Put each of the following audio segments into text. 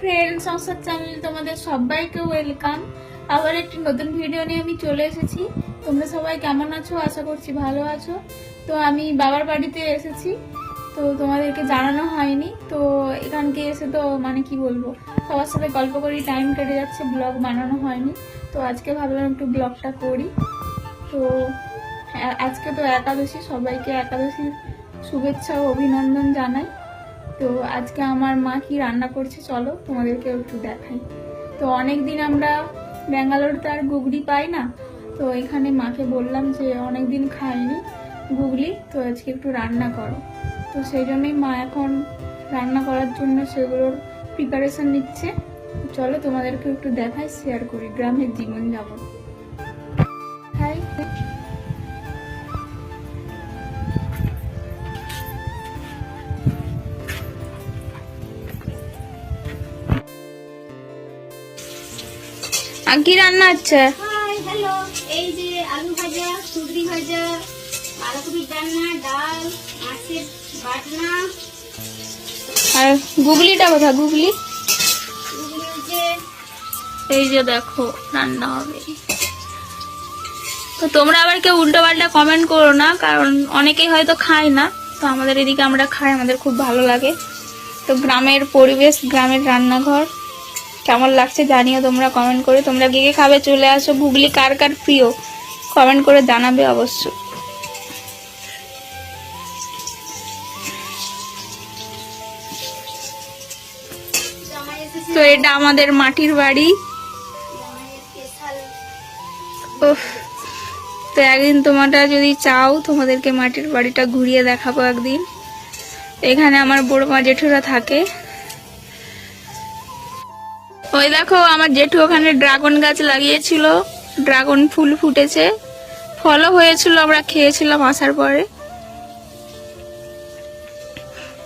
Friend সংসার channel তোমাদের সবাইকে ওয়েলকাম আবার একটি নতুন ভিডিও নিয়ে আমি চলে এসেছি। তোমরা সবাই কেমন আছো? আশা করছি ভালো আছো। তো আমি বাবার বাড়িতে এসেছি। তো তোমাদেরকে জানানো হয়নি। তো এখানকে এসে তো মানে কি বলব? সবার সাথে গল্প করি টাইম কেটে যাচ্ছে ব্লগ বানানো হয়নি। তো আজকে ভাবলাম একটু ব্লগটা করি। তো আজকে তো একাদশী, সবাইকে একাদশীর শুভেচ্ছা ও অভিনন্দন জানাই। তো আজকে আমার মা কি রান্না করছে চলো তোমাদেরকে একটু দেখাই। তো অনেক দিন আমরা ব্যাঙ্গালোরতে আর গুগলি পাই না, তো এখানে মাকে বললাম যে অনেক দিন খাইনি গুগলি, তো আজকে একটু রান্না করো। তো সেই জন্যই মা এখন রান্না করার জন্য সেগুলোর প্রিপারেশন নিচ্ছে। চলো তোমাদেরকে একটু দেখাই শেয়ার করি, গ্রামের জীবন আর কি রান্না হচ্ছে হাই হ্যালো এই যে আলু ভাজা সুগরি ভাজা বাঁধাকপির ডালনা ডাল মাছের বাটনা। আর গুগলিটা কোথা গুগলি? এই যে দেখো রান্না হবে। তো তোমরা আবার কেউ উল্টো পাল্টা কমেন্ট করো না কারণ অনেকেই হয়তো খায় না। তো আমাদের এদিকে আমরা খাই আমাদের খুব ভালো লাগে। তো গ্রামের পরিবেশ গ্রামের রান্নাঘর। কেমন লাগছে জানিও তোমরা কমেন্ট করে। তোমরা কে খাবে চলে আসো। গুগলি কার কার প্রিয়? কমেন্ট করে জানাবে অবশ্য তো এটা আমাদের মাটির বাড়ি। উফ, তো একদিন তোমরা যদি চাও, তোমাদেরকে মাটির বাড়িটা ঘুরিয়ে দেখাবো একদিন। এখানে আমার বড় মা জেঠুরা থাকে। ওই দেখো, আমার জেঠু ওখানে ড্রাগন গাছ লাগিয়েছিল। ড্রাগন ফুল ফুটেছে। ফলও হয়েছিল, আমরা খেয়েছিলাম আসার পরে।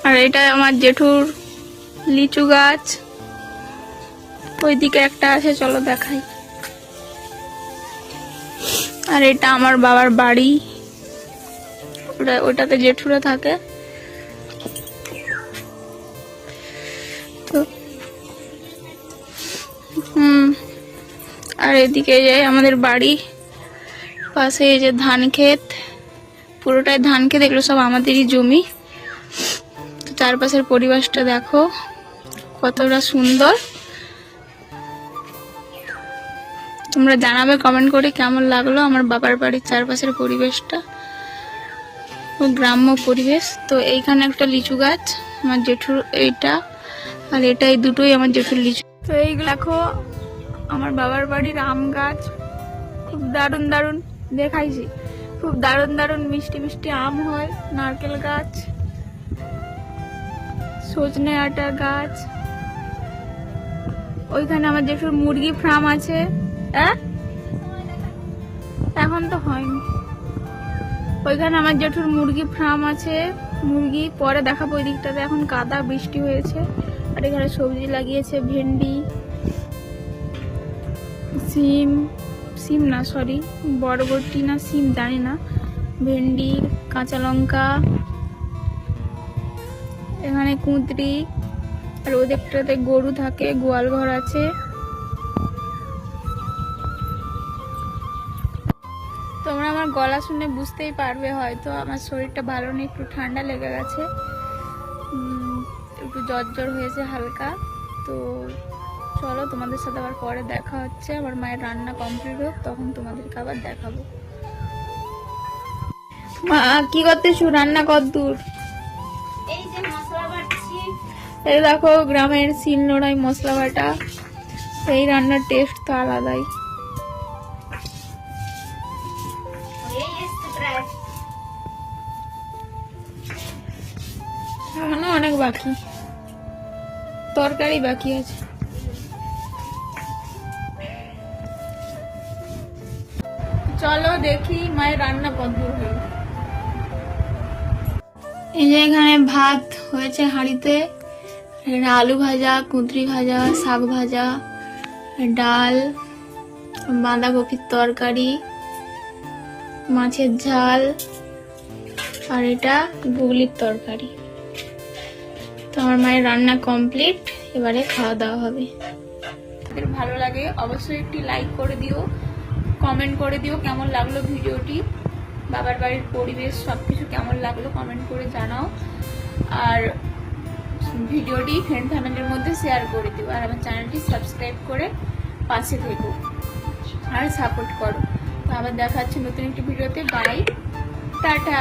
আর এটা আমার জেঠুর লিচু গাছ। ওইদিকে একটা আছে, চলো দেখাই। আর এটা আমার বাবার বাড়ি। ওটা ওটাতে জেঠুরা থাকে। আর এদিকে যে আমাদের বাড়ি পাশে এই যে ধান ক্ষেত, পুরোটাই ধান ক্ষেত, এগুলো সব আমাদেরই জমি। তো চারপাশের পরিবেশটা দেখো কতটা সুন্দর। তোমরা জানাবে কমেন্ট করে কেমন লাগল আমার বাবার বাড়ির চারপাশের পরিবেশটা গ্রাম্য পরিবেশ। তো এইখানে একটা লিচু গাছ, আমার জেঠুর এইটা, আর এটা এই দুটোই আমার জেঠুর লিচু তো এইগুলো দেখো, আমার বাবার বাড়ির আম গাছ। খুব দারুণ দারুণ দেখাইছি। খুব দারুণ দারুণ মিষ্টি মিষ্টি আম হয়, নারকেল গাছ, সজনে আটা গাছ। ওইখানে আমার জেঠুর মুরগি ফার্ম আছে। হ্যাঁ এখন তো হয়নি। ওইখানে আমার জেঠুর মুরগি ফার্ম আছে। মুরগি পরে দেখাবো ওই দিকটাতে এখন কাদা, বৃষ্টি হয়েছে। আর এখানে সবজি লাগিয়েছে, ভেন্ডি, সিম সিম না সরি বরবটি না, সিম, জানি না, ভেন্ডি, কাঁচা লঙ্কা, এখানে কুঁদরি, আর ওদিকটাতে গরু থাকে, গোয়াল ঘর আছে। তোমরা আমার গলা শুনে বুঝতেই পারবে হয়তো, আমার শরীরটা ভালো নেই, একটু ঠান্ডা লেগে গেছে। একটু জ্বর জ্বর হয়েছে হালকা তো চলো তোমাদের সাথে আবার পরে দেখা হচ্ছে। আমার মায়ের রান্না কমপ্লিট হোক তখন তোমাদেরকে আবার দেখাবো। মা কি করতেছো? রান্না কত দূর। এই দেখো গ্রামের শিল নোড়াই মশলা বাটা। এই রান্নার টেস্ট তো আলাদাই। এখনও অনেক বাকি। তরকারি বাকি আছে। চলো দেখি মায়ের রান্না কত হলো। এই যে এখানে ভাত হয়েছে হাঁড়িতে। আলু ভাজা, কুঁদরি ভাজা, শাক ভাজা, ডাল, বাঁধাকপির তরকারি, মাছের ঝাল, আর এটা গুগলির তরকারি। তো আমার মায়ের রান্না কমপ্লিট এবারে খাওয়া দাওয়া হবে। যদি ভালো লাগে, অবশ্যই একটি লাইক করে দিও কমেন্ট করে দিও কেমন লাগল ভিডিওটি, বাবার বাড়ির পরিবেশ সব কিছু কেমন লাগল কমেন্ট করে জানাও, আর ভিডিওটি ফ্রেন্ড ফ্যামিলির মধ্যে শেয়ার করে দিও, আর আমার চ্যানেলটি সাবস্ক্রাইব করে পাশে থেকো, আর সাপোর্ট করো। তো আবার দেখা হচ্ছে নতুন একটি ভিডিওতে বাই টাটা।